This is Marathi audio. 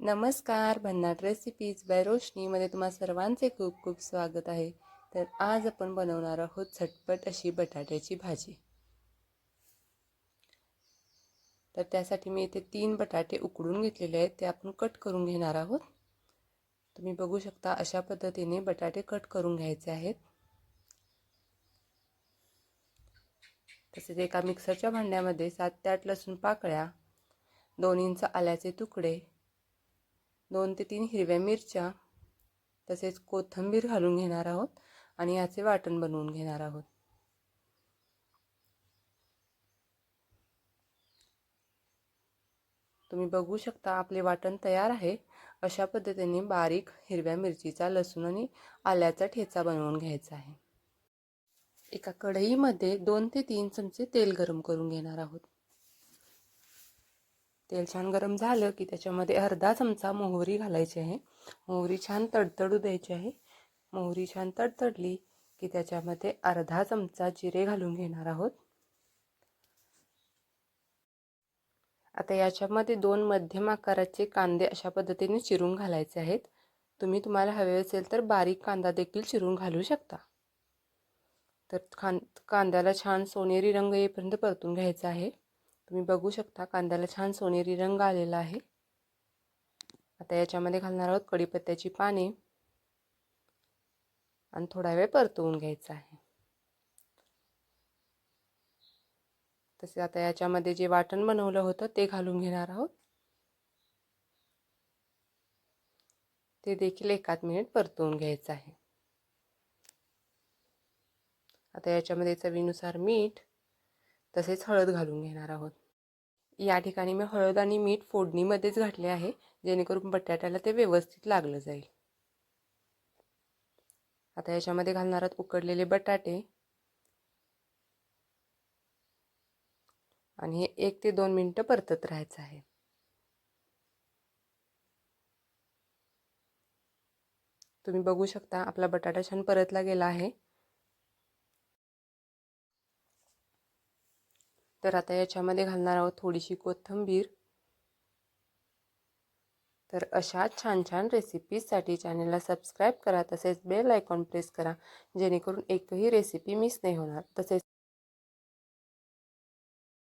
नमस्कार भन्नाट रेसिपीज बाय रोशनीमध्ये तुम्हा सर्वांचे खूप खूप स्वागत आहे. तर आज आपण बनवणार आहोत झटपट अशी बटाट्याची भाजी. तर त्यासाठी मी इथे तीन बटाटे उकडून घेतलेले आहेत. ते आपण कट करून घेणार आहोत. तुम्ही बघू शकता अशा पद्धतीने बटाटे कट करून घ्यायचे आहेत. तसेच एका मिक्सरच्या भांड्यामध्ये सात ते आठ लसूण पाकळ्या दोन इंच आल्याचे तुकडे दोन ते तीन हिरव्या मिरच्या तसेच कोथिंबीर घालून घेणार आहोत आणि याचे वाटण बनवून घेणार आहोत. तुम्ही बघू शकता आपले वाटण तयार आहे. अशा पद्धतीने बारीक हिरव्या मिरचीचा लसूण आणि आल्याचा ठेचा बनवून घ्यायचा आहे. एका कढईमध्ये दोन ते तीन चमचे तेल गरम करून घेणार आहोत. तेल छान गरम झालं की त्याच्यामध्ये अर्धा चमचा मोहरी घालायची आहे. मोहरी छान तडतडू द्यायची आहे. मोहरी छान तडतडली की त्याच्यामध्ये अर्धा चमचा जिरे घालून घेणार आहोत. आता याच्यामध्ये दोन मध्यम आकाराचे कांदे अशा पद्धतीने चिरून घालायचे आहेत. तुम्ही तुम्हाला हवे असेल तर बारीक कांदा देखील चिरून घालू शकता. तर खां कांद्याला छान सोनेरी रंग येईपर्यंत परतून घ्यायचा आहे. तुम्ही बघू शकता कांद्याला छान सोनेरी रंग आलेला आहे. आता याच्यामध्ये घालणार आहोत कढीपत्त्याची पाने. आणि थोडा वेळ परतवून घ्यायचा आहे. तसे आता याच्यामध्ये जे वाटण बनवलं होतं ते घालून घेणार आहोत. ते देखील एकाच मिनिट परतवून घ्यायचं आहे. आता याच्यामध्ये चवीनुसार मीठ तसेच हळद घालून घेणार आहोत. या ठिकाणी मी हळद आणि मीठ फोडणीमध्येच घातले आहे जेणेकरून बटाट्याला ते व्यवस्थित लागलं जाईल. आता याच्यामध्ये घालणार आहोत उकडलेले बटाटे. आणि हे एक ते दोन मिनटं परतत राहायचं आहे. तुम्ही बघू शकता आपला बटाटा छान परतला गेला आहे. तर आता याच्यामध्ये घालणार आहोत थोडीशी कोथिंबीर. तर अशा छान छान रेसिपीजसाठी चॅनलला सबस्क्राईब करा तसेच बेल आयकॉन प्रेस करा जेणेकरून एकही रेसिपी मिस नाही होणार. तसेच